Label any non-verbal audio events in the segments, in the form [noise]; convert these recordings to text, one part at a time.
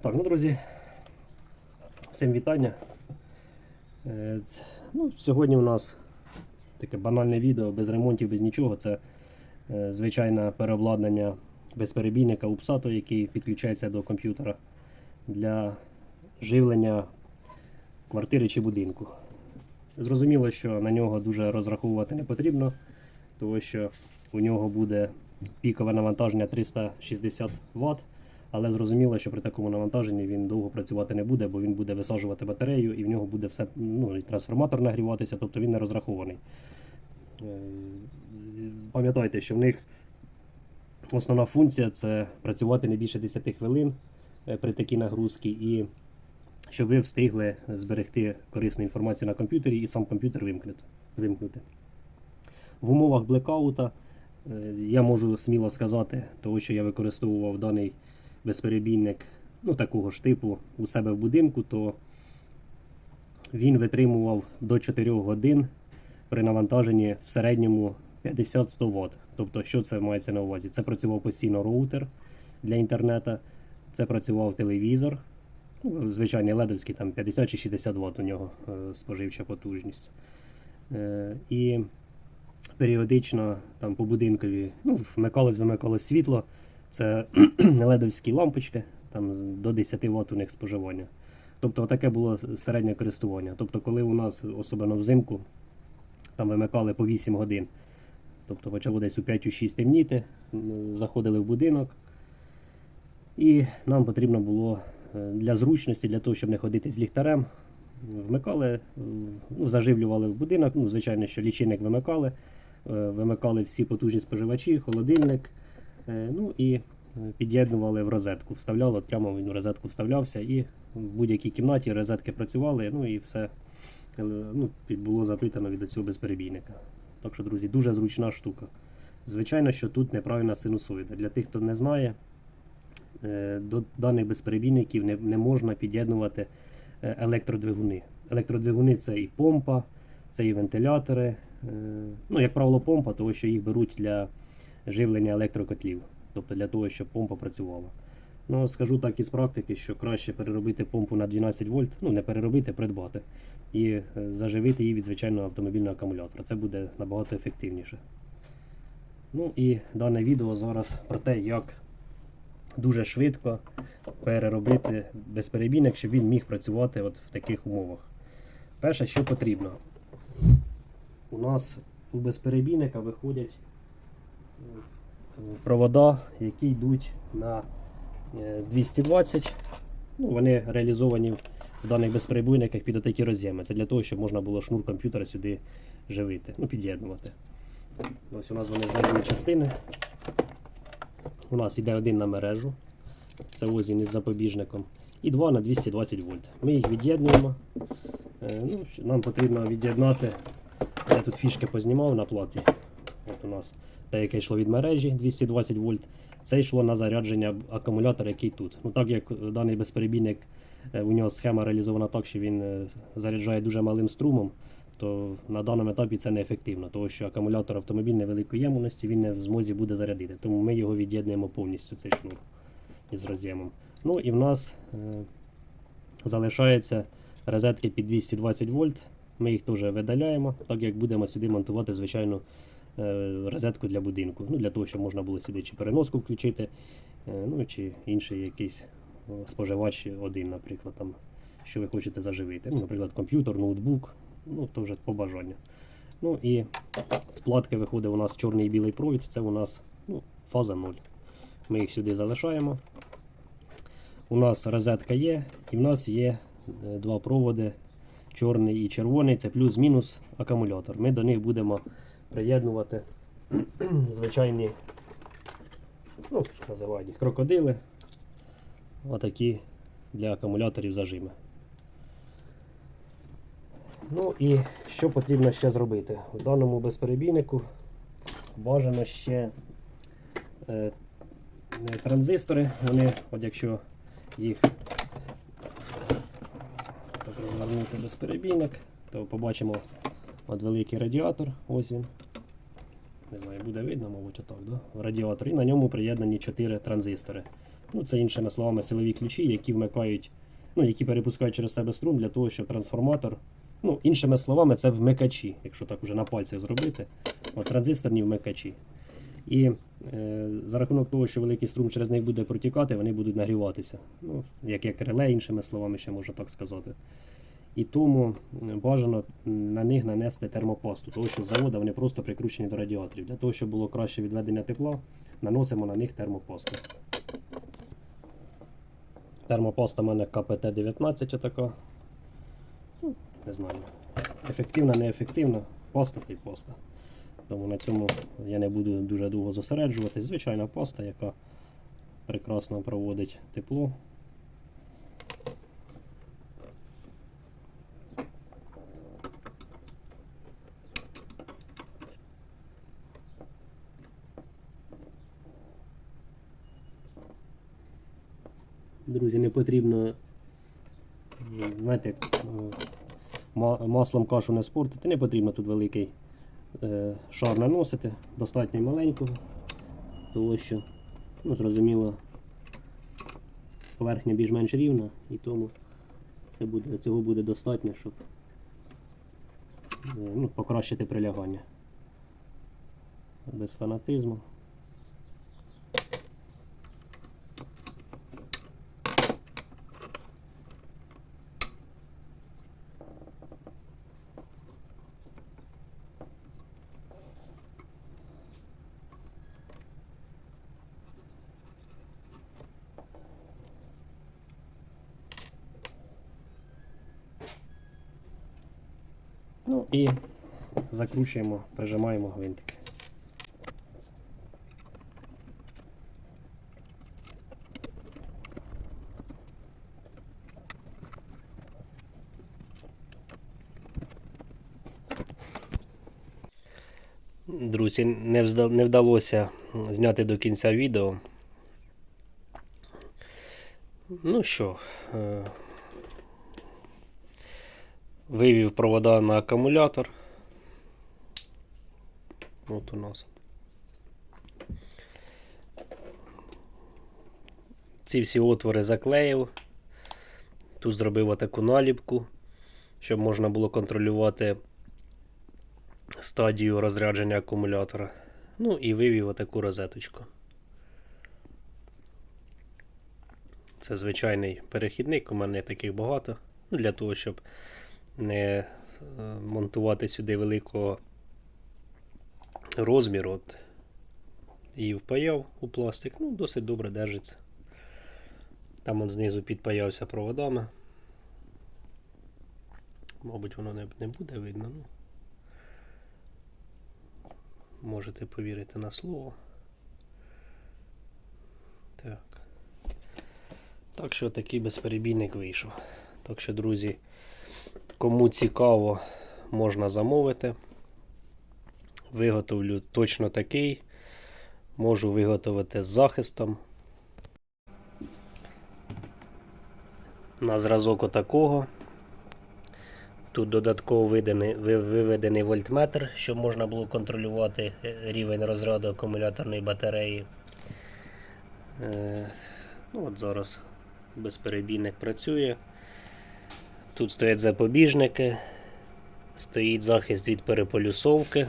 Так, ну, друзі, всім вітання. Е, Ну, сьогодні у нас таке банальне відео без ремонтів, без нічого. Це е, звичайне переобладнання безперебійника UPSATO, який підключається до комп'ютера для живлення квартири чи будинку. Зрозуміло, що на нього дуже розраховувати не потрібно, тому що у нього буде пікове навантаження 360 Вт. Але зрозуміло, що при такому навантаженні він довго працювати не буде, бо він буде висаджувати батарею і в нього буде все, ну, і трансформатор нагріватися, тобто він не розрахований. Е, Пам'ятайте, що в них основна функція це працювати не більше 10 хвилин е, при такій нагрузці, і щоб ви встигли зберегти корисну інформацію на комп'ютері і сам комп'ютер вимкнути. В умовах блекаута е, я можу сміло сказати, того, що я використовував даний безперебійник ну, такого ж типу у себе в будинку, то він витримував до 4 годин при навантаженні в середньому 50-100 Вт. Тобто, що це мається на увазі? Це працював постійно роутер для інтернету, це працював телевізор, ну, звичайний ледовський, там 50 чи 60 Вт у нього е, споживча потужність. Е, і періодично там по будинкові ну, вмикалось, вимикалось світло. Це [clears throat] ледовські лампочки, там до 10 Вт у них споживання. Тобто таке було середнє користування. Тобто, коли у нас, особливо взимку, там вимикали по 8 годин. Тобто почало десь у 5-6 темніти, заходили в будинок. І нам потрібно було е, для зручності, для того, щоб не ходити з ліхтарем, вмикали, е, ну, заживлювали в будинок. Ну, звичайно, що лічильник вимикали, е, вимикали всі потужні споживачі, холодильник. Е, Ну і е, під'єднували в розетку. Вставляли, прямо він в розетку вставлявся, і в будь-якій кімнаті розетки працювали, ну і все е, ну, було запитано від цього безперебійника. Так що, друзі, дуже зручна штука. Звичайно, що тут неправильна синусоїда. Для тих, хто не знає, до даних безперебійників не, не можна під'єднувати електродвигуни. Електродвигуни це і помпа, це і вентилятори. Ну, як правило, помпа, тому що їх беруть для живлення електрокотлів, тобто для того, щоб помпа працювала. Ну, скажу так із практики, що краще переробити помпу на 12 вольт, ну не переробити, придбати, і е, заживити її від звичайного автомобільного акумулятора. Це буде набагато ефективніше. Ну і дане відео зараз про те, як дуже швидко переробити безперебійник, щоб він міг працювати от в таких умовах. Перше, що потрібно, у нас у безперебійника виходять провода, які йдуть на е, 220. Ну, вони реалізовані в даних безперебойниках під отакі роз'єми. Це для того, щоб можна було шнур комп'ютера сюди живити, ну, під'єднувати. Ось у нас вони задні частини. У нас йде один на мережу. Це ось він із запобіжником. І два на 220 вольт. Ми їх від'єднуємо. Е, Ну, нам потрібно від'єднати. Я тут фішки познімав на платі. От у нас те, яке йшло від мережі 220 вольт. Це йшло на зарядження акумулятора, який тут. Ну так як е, даний безперебійник, е, у нього схема реалізована так, що він е, заряджає дуже малим струмом, то на даному етапі це неефективно, тому що акумулятор автомобіль невеликої ємності він не в змозі буде зарядити. Тому ми його від'єднуємо повністю цей шнур із роз'ємом. Ну і в нас е, залишається розетки під 220 вольт. Ми їх теж видаляємо, так як будемо сюди монтувати звичайну розетку для будинку. Ну, для того, щоб можна було сюди чи переноску включити, е, ну, чи інший якийсь споживач один, наприклад, там, що ви хочете заживити. Ну, наприклад, комп'ютер, ноутбук, ну, то вже по бажанню. Ну і з платки виходить у нас чорний і білий провід, це у нас ну, фаза 0. Ми їх сюди залишаємо. У нас розетка є, і в нас є е, два проводи, чорний і червоний, це плюс-мінус акумулятор. Ми до них будемо приєднувати [clears throat] звичайні, ну, називають їх крокодили. Отакі для акумуляторів зажими. Ну і що потрібно ще зробити? В даному безперебійнику бажано ще е, транзистори. Вони, от якщо їх розвернути безперебійник, то побачимо от великий радіатор. Ось він. Не знаю, буде видно, мабуть, отак, да? Радіатор. І на ньому приєднані 4 транзистори. Ну, це іншими словами силові ключі, які вмикають, ну, які перепускають через себе струм для того, щоб трансформатор. Ну, іншими словами, це вмикачі, якщо так вже на пальцях зробити. От, транзисторні вмикачі. І е, за рахунок того, що великий струм через них буде протікати, вони будуть нагріватися. Ну, як, як реле, іншими словами, ще можна так сказати. І тому бажано на них нанести термопасту, тому що з заводу вони просто прикручені до радіаторів. Для того, щоб було краще відведення тепла, наносимо на них термопасту. Термопаста в мене КПТ-19 отака. Ну, Не знаю. Ефективна, неефективна, паста та й паста. Тому на цьому я не буду дуже довго зосереджуватись. Звичайна паста, яка прекрасно проводить тепло. Друзі, не потрібно знаєте, маслом кашу не спортити, не потрібно тут великий е, шар наносити, достатньо маленького, тому що, ну, зрозуміло, поверхня більш-менш рівна і тому це буде, цього буде достатньо, щоб е, ну, покращити прилягання. Без фанатизму. Ну і закручуємо, прижимаємо гвинтики. Друзі, не, вдалося зняти до кінця відео. Ну що, е, вивів провода на акумулятор. От у нас. Ці всі отвори заклеїв. Тут зробив отаку наліпку, щоб можна було контролювати стадію розрядження акумулятора. Ну і вивів отаку розеточку. Це звичайний перехідник, у мене таких багато. Ну, для того, щоб не е, монтувати сюди великого розміру. От. І впаяв у пластик. Ну, досить добре держиться. Там он знизу підпаявся проводами. Мабуть, воно не, не буде видно. Ну. Можете повірити на слово. Так. Так що такий безперебійник вийшов. Так що, друзі, кому цікаво, можна замовити. Виготовлю точно такий. Можу виготовити з захистом. На зразок отакого. Тут додатково виведений, виведений вольтметр, щоб можна було контролювати е, рівень розряду акумуляторної батареї. Е, ну от Зараз безперебійник працює. Тут стоять запобіжники, стоїть захист від переполюсовки.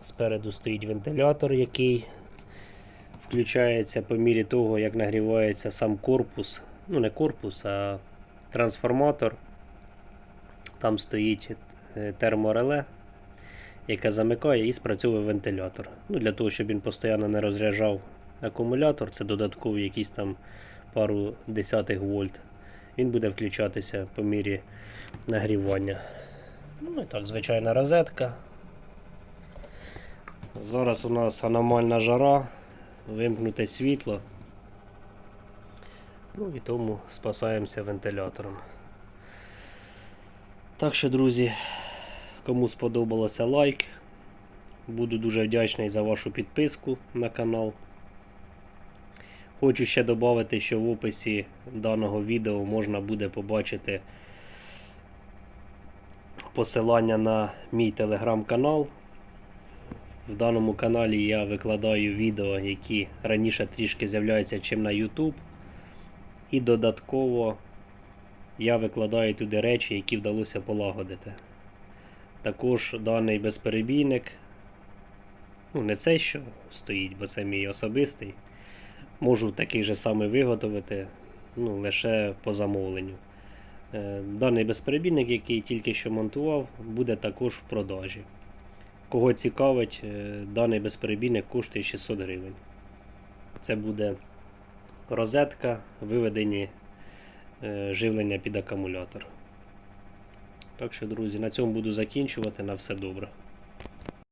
Спереду стоїть вентилятор, який включається по мірі того, як нагрівається сам корпус. Ну, не корпус, а трансформатор. Там стоїть е, термореле, яке замикає і спрацьовує вентилятор. Ну, Для того, щоб він постійно не розряджав акумулятор, це додаткові якісь там пару десятих вольт. Він буде включатися по мірі нагрівання. Ну і так, звичайна розетка. Зараз у нас аномальна жара, вимкнуте світло. Ну і тому спасаємося вентилятором. Так що, друзі, кому сподобалося лайк. Буду дуже вдячний за вашу підписку на канал. Хочу ще додати, що в описі даного відео можна буде побачити посилання на мій телеграм-канал. В даному каналі я викладаю відео, які раніше трішки з'являються, чим на YouTube. І додатково я викладаю туди речі, які вдалося полагодити. Також даний безперебійник, ну не цей, що стоїть, бо це мій особистий. Можу такий же самий виготовити, ну, лише по замовленню. Е, Даний безперебійник, який тільки що монтував, буде також в продажі. Кого цікавить, е, даний безперебійник коштує 600 гривень. Це буде розетка, виведені е, живлення під акумулятор. Так що, друзі, на цьому буду закінчувати. На все добре.